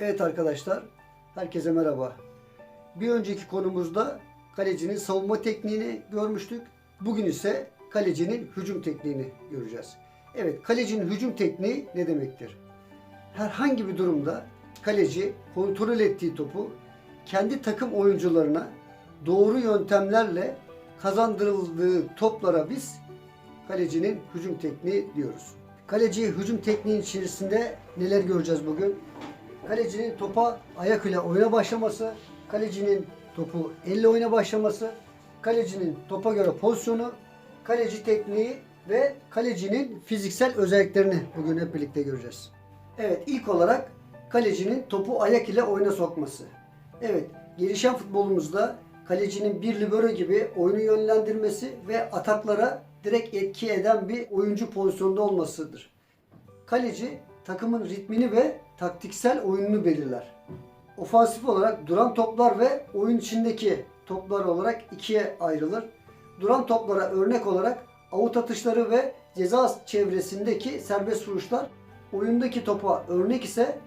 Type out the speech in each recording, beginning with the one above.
Evet arkadaşlar, herkese merhaba. Bir önceki konumuzda kalecinin savunma tekniğini görmüştük. Bugün ise kalecinin hücum tekniğini göreceğiz. Evet, kalecinin hücum tekniği ne demektir? Herhangi bir durumda kaleci kontrol ettiği topu kendi takım oyuncularına doğru yöntemlerle kazandırıldığı toplara biz kalecinin hücum tekniği diyoruz. Kaleci hücum tekniği içerisinde neler göreceğiz bugün? Kalecinin topa ayak ile oyuna başlaması, kalecinin topu elle oyuna başlaması, kalecinin topa göre pozisyonu, kaleci tekniği ve kalecinin fiziksel özelliklerini bugün hep birlikte göreceğiz. Evet ilk olarak kalecinin topu ayak ile oyuna sokması. Evet gelişen futbolumuzda kalecinin bir libero gibi oyunu yönlendirmesi ve ataklara direkt etki eden bir oyuncu pozisyonda olmasıdır. Kaleci takımın ritmini ve taktiksel oyununu belirler. Ofansif olarak duran toplar ve oyun içindeki toplar olarak ikiye ayrılır. Duran toplara örnek olarak avut atışları ve ceza çevresindeki serbest vuruşlar, oyundaki topa örnek ise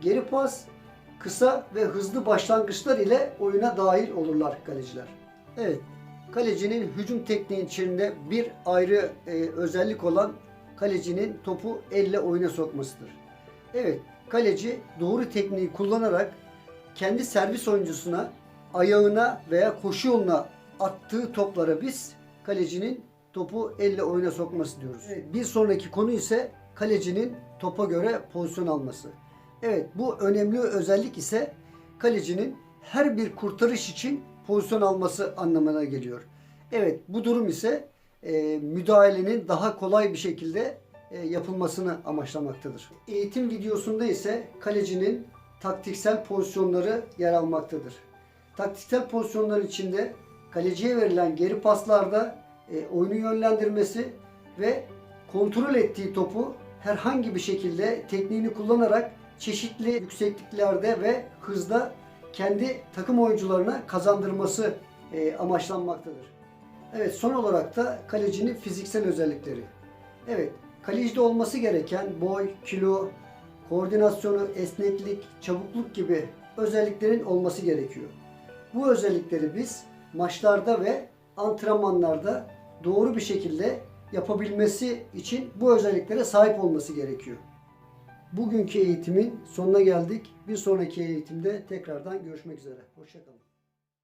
geri pas, kısa ve hızlı başlangıçlar ile oyuna dahil olurlar kaleciler. Evet, kalecinin hücum tekniği içinde bir ayrı e, özellik olan kalecinin topu elle oyuna sokmasıdır. Evet, kaleci doğru tekniği kullanarak kendi servis oyuncusuna, ayağına veya koşu yoluna attığı toplara biz kalecinin topu elle oyuna sokması diyoruz. Bir sonraki konu ise kalecinin topa göre pozisyon alması. Evet, bu önemli özellik ise kalecinin her bir kurtarış için pozisyon alması anlamına geliyor. Evet, bu durum ise e, müdahalenin daha kolay bir şekilde yapılmasını amaçlamaktadır. Eğitim videosunda ise kalecinin taktiksel pozisyonları yer almaktadır. Taktiksel pozisyonlar içinde kaleciye verilen geri paslarda e, oyunu yönlendirmesi ve kontrol ettiği topu herhangi bir şekilde tekniğini kullanarak çeşitli yüksekliklerde ve hızda kendi takım oyuncularına kazandırması e, amaçlanmaktadır. Evet son olarak da kalecinin fiziksel özellikleri. Evet kalecide olması gereken boy, kilo, koordinasyonu, esneklik, çabukluk gibi özelliklerin olması gerekiyor. Bu özellikleri biz maçlarda ve antrenmanlarda doğru bir şekilde yapabilmesi için bu özelliklere sahip olması gerekiyor. Bugünkü eğitimin sonuna geldik. Bir sonraki eğitimde tekrardan görüşmek üzere. Hoşçakalın.